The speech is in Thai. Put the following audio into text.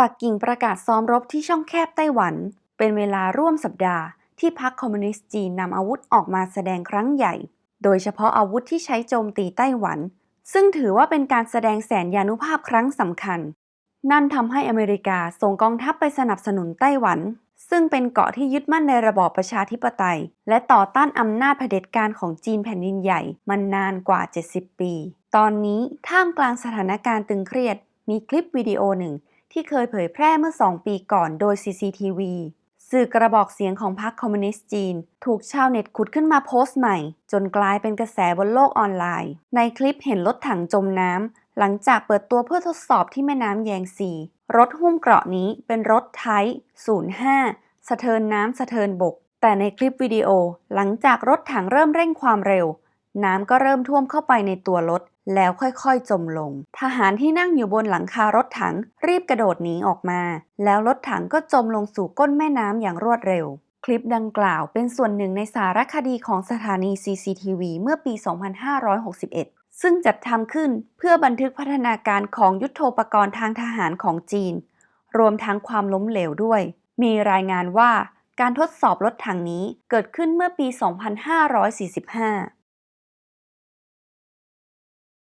ปักกิ่งประกาศซ้อมรบที่ช่องแคบไต้หวัน เป็นเวลาร่วมสัปดาห์ที่พรรคคอมมิวนิสต์จีนนำอาวุธออกมาแสดงครั้งใหญ่ โดยเฉพาะอาวุธที่ใช้โจมตีไต้หวัน ซึ่งถือว่าเป็นการแสดงแสนยานุภาพครั้งสำคัญ นั่นทำให้อเมริกาส่งกองทัพไปสนับสนุนไต้หวัน ซึ่งเป็นเกาะที่ยึดมั่นในระบอบประชาธิปไตย และต่อต้านอำนาจเผด็จการของจีนแผ่นดินใหญ่มานานกว่า 70 ปี ตอนนี้ท่ามกลางสถานการณ์ตึงเครียด มีคลิปวิดีโอหนึ่ง ที่เคยเผยแพร่เมื่อ 2 ปีก่อนโดย CCTV สื่อกระบอกเสียงของพรรคคอมมิวนิสต์จีน ถูกชาวเน็ตขุดขึ้นมาโพสต์ใหม่ จนกลายเป็นกระแสบนโลกออนไลน์ ในคลิปเห็นรถถังจมน้ำ หลังจากเปิดตัวเพื่อทดสอบที่แม่น้ำแยงซี รถหุ้มเกราะนี้เป็นรถไทป์05 สะเทินน้ำสะเทินบก แต่ในคลิปวิดีโอ หลังจากรถถังเริ่มเร่งความเร็ว น้ำก็เริ่มท่วมเข้าไปในตัวรถแล้วค่อยๆ จมลง ทหารที่นั่งอยู่บนหลังคารถถัง รีบกระโดดหนีออกมา แล้วรถถังก็จมลงสู่ก้นแม่น้ำอย่างรวดเร็ว คลิปดังกล่าวเป็นส่วนหนึ่งในสารคดีของสถานี CCTV เมื่อปี 2561 ซึ่งจัดทำขึ้นเพื่อบันทึกพัฒนาการของยุทโธปกรณ์ทางทหารของจีน รวมทั้งความล้มเหลวด้วย มีรายงานว่าการทดสอบรถถังนี้เกิดขึ้นเมื่อปี 2545